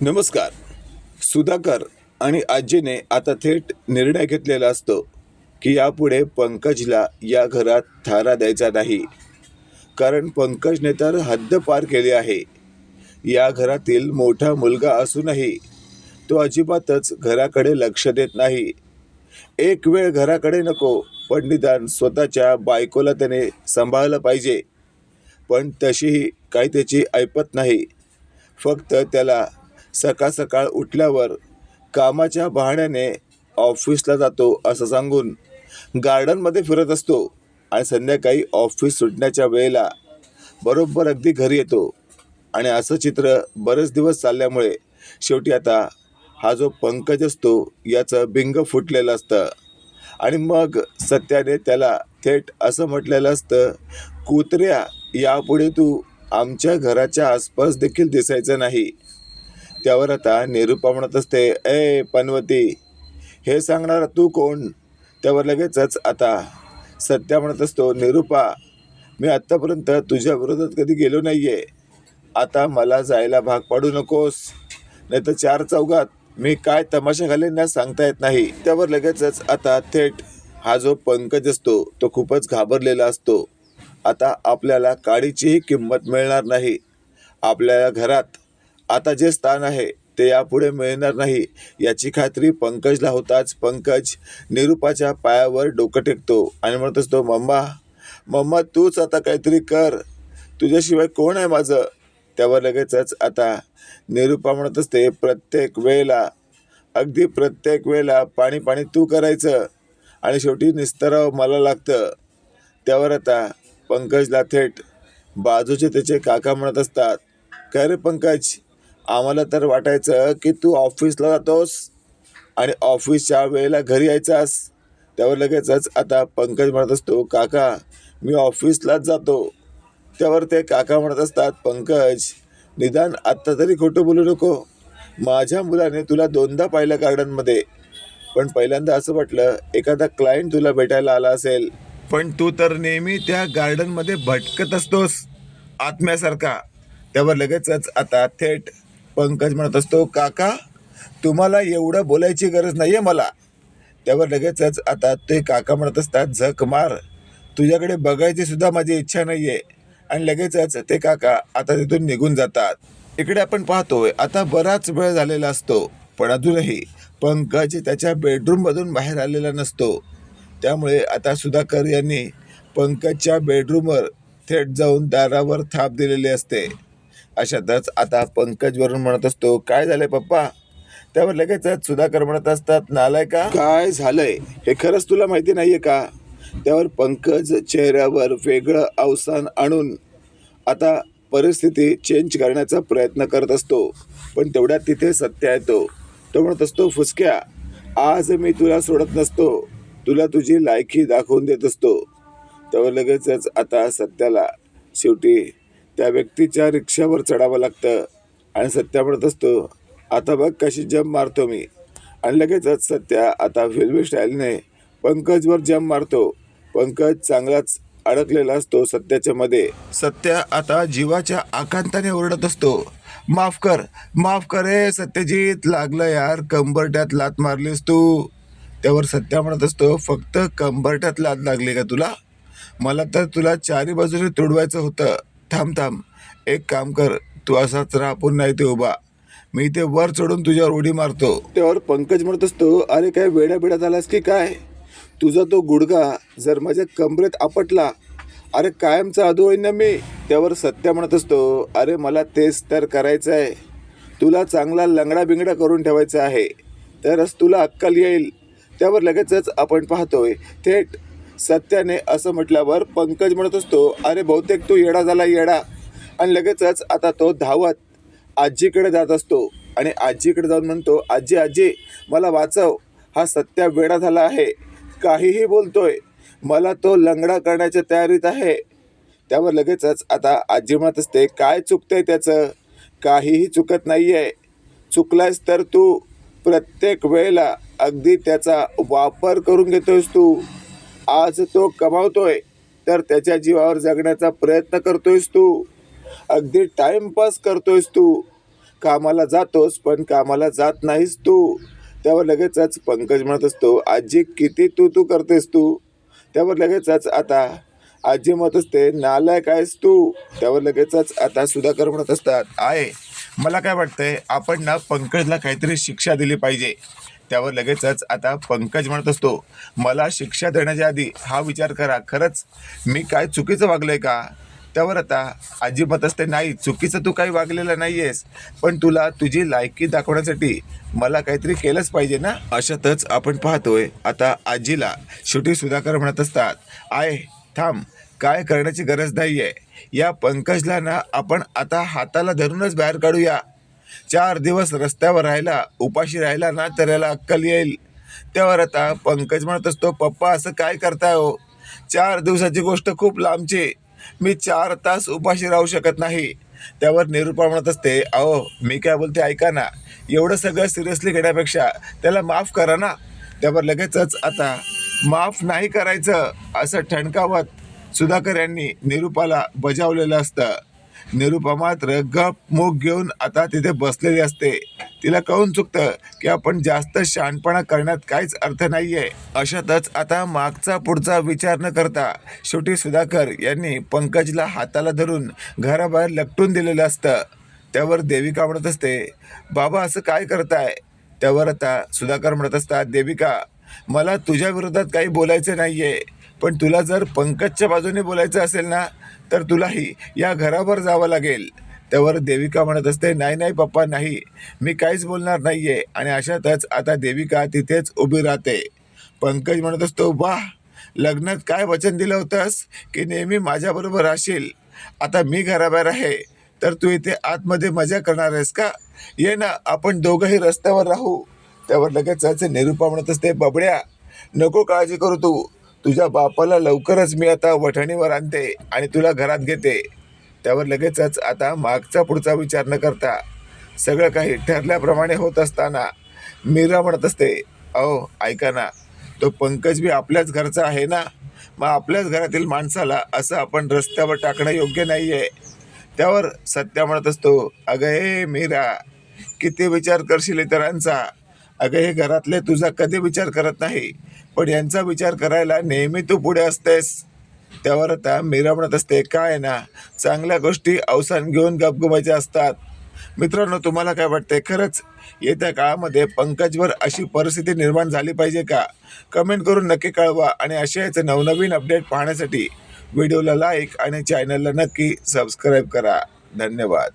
नमस्कार. सुधाकर आणि आजीने आता थेट निर्णय घेतलेला असतो की यापुढे पंकजला या घरात थारा द्यायचा नाही. कारण पंकजने तर हद्द पार केली आहे. या घरातील मोठा मुलगा असूनही तो अजिबातच घराकडे लक्ष देत नाही. एक वेळ घराकडे नको पण निदान स्वतःच्या बायकोला त्याने सांभाळलं पाहिजे. पण तशीही काही त्याची ऐपत नाही. फक्त त्याला सकाळ सकाळ उठल्यावर कामाच्या बहाण्याने ऑफिसला जातो असं सांगून गार्डनमध्ये फिरत असतो आणि संध्याकाळी ऑफिस सुटण्याच्या वेळेला बरोबर अगदी घरी येतो. आणि असं चित्र बरेच दिवस चालल्यामुळे शेवटी आता हा जो पंकज असतो याचं बिंग फुटलेलं असतं. आणि मग सत्याने त्याला थेट असं म्हटलेलं असतं कुत्र्या यापुढे तू आमच्या घराच्या आसपास देखील दिसायचं नाही. त्यावर आता निरूपा म्हणत असते ए पनवती हे सांगणारा तू कोण? त्यावर लगेचच आता सत्या म्हणत असतो निरूपा मी आत्तापर्यंत तुझ्या विरोधात कधी गेलो नाही आहे आता मला जायला भाग पाडू नकोस. नाही तर चार चौघात मी काय तमाशा घालेन ना सांगता येत नाही. त्यावर लगेचच आता थेट हा जो पंकज असतो तो खूपच घाबरलेला असतो. आता आपल्याला काडीचीही किंमत मिळणार नाही. आपल्या घरात आता जे स्थान आहे ते यापुढे मिळणार नाही. याची खात्री पंकजला होताच. पंकज निरूपाच्या पायावर डोकं टेकतो आणि म्हणत असतो मम्मा मम्मा तूच आता काहीतरी कर. तुझ्याशिवाय कोण आहे माझं? त्यावर लगेचच आता निरूपा म्हणत असते प्रत्येक वेळेला अगदी प्रत्येक वेळेला पाणी पाणी तू करायचं. आणि शेवटी निस्तराव मला लागतं. त्यावर आता पंकजला थेट बाजूचे त्याचे काका म्हणत असतात काय रे पंकज? आम्हाला तर वाटायचं की तू ऑफिसला जातोस आणि ऑफिसच्या वेळेला घरी यायचास. त्यावर लगेचच आता पंकज म्हणत असतो काका मी ऑफिसलाच जातो. त्यावर ते काका म्हणत असतात पंकज निदान आत्ता तरी खोटं बोलू नको. माझ्या मुलाने तुला दोनदा पाहिलं गार्डनमध्ये पण पहिल्यांदा असं वाटलं एखादा क्लायंट तुला भेटायला आला असेल. पण तू तर नेहमी त्या गार्डनमध्ये भटकत असतोस आत्म्यासारखा. त्यावर लगेचच आता थेट पंकज म्हणत असतो काका तुम्हाला एवढं बोलायची गरज नाही आहे मला. त्यावर लगेचच आता ते काका म्हणत असतात झक मार तुझ्याकडे बघायची सुद्धा माझी इच्छा नाही आहे आणि लगेचच ते काका आता तिथून निघून जातात. इकडे आपण पाहतोय आता बराच वेळ झालेला असतो पण अजूनही पंकज त्याच्या बेडरूममधून बाहेर आलेला नसतो. त्यामुळे आता सुधाकर यांनी पंकजच्या बेडरूमवर थेट जाऊन दारावर थाप दिलेली असते. अशातच आता पंकजवरून म्हणत असतो काय झालंय पप्पा? त्यावर लगेचच सुधाकर म्हणत असतात नालाय का काय झालंय? हे खरंच तुला माहिती नाहीये का? त्यावर पंकज चेहऱ्यावर वेगळं अवसान आणून आता परिस्थिती चेंज करण्याचा प्रयत्न करत असतो. पण तेवढ्यात तिथे सत्य येतो. तो म्हणत असतो फुसक्या आज मी तुला सोडत नसतो. तुला तुझी लायकी दाखवून देत असतो. त्यावर लगेचच आता सत्याला शेवटी त्या व्यक्तीच्या रिक्षावर चढावं लागतं आणि सत्या म्हणत असतो आता बघ कशी जम मारतो मी. आणि लगेचच सत्या आता फिल्मी स्टाईलने पंकजवर जम मारतो. पंकज चांगलाच अडकलेला असतो सत्याच्या मध्ये. सत्या आता जीवाच्या आकांताने ओरडत असतो माफ कर माफ कर रे सत्यजित लागलं यार कंबरट्यात लात मारलीस तू. त्यावर सत्या म्हणत असतो फक्त कंबरट्यात लात लागली का तुला? मला तर तुला चारी बाजूने तुडवायचं होतं. थांब थांब. एक काम कर. तू असाच राहा पुन्हा इथे उभा. मी इथे वर चढून तुझ्यावर उडी मारतो. त्यावर पंकज म्हणत असतो अरे काय वेड्या बिड्या झालास की काय? तुझा तो गुडगा जर माझ्या कमरेत आपटला अरे कायमचा अधू होईन ना मी. त्यावर सत्य म्हणत असतो अरे मला तेच तर करायचं आहे तुला चांगला लंगडा बिंगडा करून ठेवायचा आहे. तरच तुला अक्कल येईल. त्यावर लगेचच आपण पाहतोय थेट सत्याने असं म्हटल्यावर पंकज म्हणत असतो अरे बहुतेक तू येडा झाला येडा. आणि लगेचच आता तो धावत आजीकडे जात असतो आणि आजीकडे जाऊन म्हणतो आजी आजी मला वाचव हा सत्या वेडा झाला आहे काहीही बोलतोय मला तो लंगडा करण्याच्या तयारीत आहे. त्यावर लगेचच आता आजी म्हणत असते काय चुकतंय त्याचं? काहीही चुकत नाही आहे चुकलायस तर तू प्रत्येक वेळेला अगदी त्याचा वापर करून घेतोयस तू. आज तो कमावतोय तर त्याच्या जीवावर जगण्याचा प्रयत्न करतोयस तू. अगदी टाइमपास करतोयस तू. कामाला जातोस पण कामाला जात नाहीस तू. त्यावर लगेचच पंकज म्हणत असतो आजी किती तू तू करतेस तू? त्यावर लगेचच आता आजी म्हणत असते नालायक आहेस तू. त्यावर लगेचच आता सुधाकर म्हणत असतात आहे मला काय वाटतंय आपण ना पंकजला काहीतरी शिक्षा दिली पाहिजे. त्यावर लगेचच आता पंकज म्हणत असतो मला शिक्षा देण्याच्या आधी हा विचार करा खरंच मी काय चुकीचं वागलोय का? त्यावर आता आजी मत असते नाही चुकीचं तू काही वागलेलं नाही आहेस पण तुला तुझी लायकी दाखवण्यासाठी मला काहीतरी केलंच पाहिजे ना? अशातच आपण पाहतोय आता आजीला शेवटी सुधाकर म्हणत असतात आय थांब काय करण्याची गरज नाही आहे या पंकजला ना आपण आता हाताला धरूनच बाहेर काढूया. चार दिवस रस्त्यावर राहिला उपाशी राहिला ना तर याला अक्कल येईल. त्यावर आता पंकज म्हणत असतो पप्पा असं काय करताय हो? चार दिवसाची गोष्ट खूप लांबची. मी चार तास उपाशी राहू शकत नाही. त्यावर निरूपा म्हणत असते अहो मी काय बोलते ऐका ना. एवढं सगळं सिरियसली घेण्यापेक्षा त्याला माफ करा ना. त्यावर लगेचच आता माफ नाही करायचं असं ठणकावत सुधाकर यांनी निरूपाला बजावलेलं असतं. निरूपा मात्र गप मूग घेऊन आता तिथे बसलेली असते. तिला कळून चुकतं की आपण जास्त शहाणपणा करण्यात काहीच अर्थ नाहीये. अशातच आता मागचा पुढचा विचार न करता शेवटी सुधाकर यांनी पंकजला हाताला धरून घराबाहेर लपटून दिलेलं असतं. त्यावर देविका म्हणत असते बाबा असं काय करताय? त्यावर आता सुधाकर म्हणत असतात देविका मला तुझ्या विरोधात काही बोलायचं नाहीये. पण तुला जर पंकजच्या बाजूने बोलायचं असेल ना तर तुलाही या घरावर जावं लागेल. त्यावर देविका म्हणत असते नाही नाही पप्पा नाही. मी काहीच बोलणार नाहीये. आणि अशातच आता देविका तिथेच उभी राहते. पंकज म्हणत असतो वाह लग्नात काय वचन दिलं होतंस की नेहमी माझ्याबरोबर राहशील? आता मी घराबाहेर आहे तर तू इथे आतमध्ये मजा करणार आहेस का? ये ना आपण दोघंही रस्त्यावर राहू. त्यावर लगेचच निरूपा म्हणत असते बबड्या नको काळजी करू तू. तुझ्या बापाला लवकरच मी आता वठणीवर आणते आणि तुला घरात घेते. त्यावर लगेचच आता मागचा पुढचा विचार न करता सगळं काही ठरल्याप्रमाणे होत असताना मीरा म्हणत असते अहो ऐका ना तो पंकज बी आपल्याच घरचा आहे ना? मग आपल्याच घरातील माणसाला असं आपण रस्त्यावर टाकणं योग्य नाही आहे त्यावर सत्या म्हणत असतो अगं हे मीरा किती विचार करशील इतरांचा? अगं हे घरातले तुझा कधी विचार करत नाही पण यांचा विचार करायला नेहमी तू पुढे असतेस. त्यावर आता मीरा म्हणत असते काय ना चांगल्या गोष्टी अवसान घेऊन गपगुमायच्या असतात. मित्रांनो तुम्हाला काय वाटते खरंच येत्या काळामध्ये पंकजवर अशी परिस्थिती निर्माण झाली पाहिजे का? कमेंट करून नक्की कळवा आणि अशाच नवनवीन अपडेट पाहण्यासाठी व्हिडिओला लाईक आणि चॅनलला नक्की सबस्क्राईब करा. धन्यवाद.